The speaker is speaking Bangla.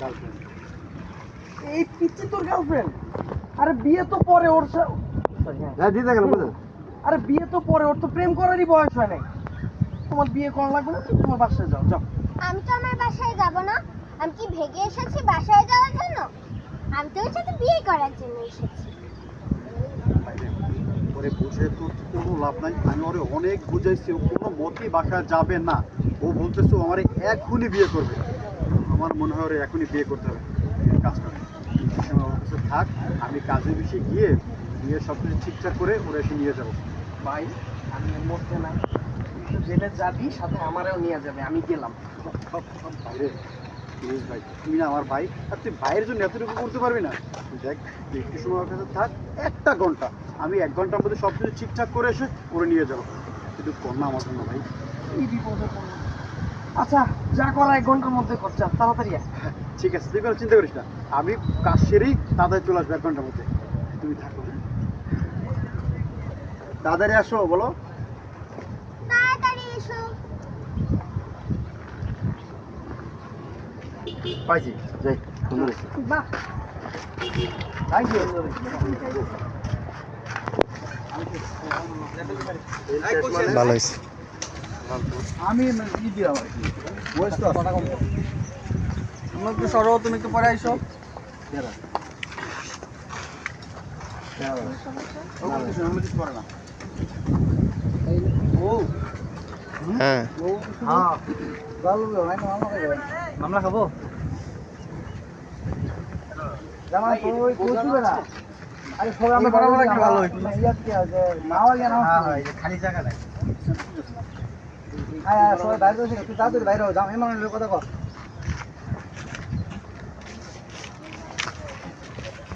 গার্লফ্রেন্ড এই পিচ্ছি তোর গার্লফ্রেন্ড আরে বিয়ে তো পরে ওর হ্যাঁ। দিতে গেল বুঝলেন আরে বিয়ে তো পরে ওর তো প্রেম করারই বয়স হয় নাই। তোমার বিয়ে করা লাগবে না? তুমি তোমার বাসায় যাও যাও। আমি তো আমার বাসায় যাব না। আমি কি ভেগে এসেছি বাসায় যাওয়ার জন্য? আমি তো ওর সাথে বিয়ে করার জন্য এসেছি। ওরে বুঝে তো কোনো লাভ নাই। আমি ওরে অনেক বুঝাইছি ও কোনো মতেই বাসায় যাবে না। ও বলতেছে ও আমার এখনই বিয়ে করবে। আমার মনে হয় ওরে এখনই বিয়ে করতে হবে। কাজ করে কিছু সময় ওর কাছে থাক আমি কাজে বেশি গিয়ে বিয়ে সব কিছু ঠিকঠাক করে ওরে এসে নিয়ে যাব। ভাই আমি মধ্যে নাই জেলে যাবি সাথে আমারও নিয়ে যাবে আমি গেলাম। বাইরে প্লিজ ভাই তুমি না আমার ভাই। আর তুই ভাইয়ের জন্য এতটুকু করতে পারবি না? দেখ একটু সময় কাছে থাক একটা ঘণ্টা। আমি এক ঘণ্টার মধ্যে সব কিছু ঠিকঠাক করে এসে করে নিয়ে যাব। একটু কর না আমার জন্য ভাই। এই বিপদে। আচ্ছা যা করা এক ঘণ্টার মধ্যে করছে তাড়াতাড়ি ঠিক আছে তুই কোনো চিন্তা করিস না। আমি কাজ সেরেই তাড়াতাড়ি চলে আসব এক ঘণ্টার মধ্যে। তুমি থাকো হ্যাঁ? তাড়াতাড়ি আসো বলো। পাইছি যাই বাহ। থ্যাংক ভালো হয়েছে। আমি ই দিলাম আর কি? বয়স তো আমরা একটু সরো তুমি একটু পরে আইসো। হ্যাঁ। মামলা খাব? জামাই কই না। আরে সবাই আমরা বরাবর একটা ভালো হইতো ইয়া কি আছে নাও ইয়া নাও হ্যাঁ খালি জায়গা নাই। সবাই বাইরে বসে তুই তাড়াতাড়ি বাইরে যাও এমন কথা কর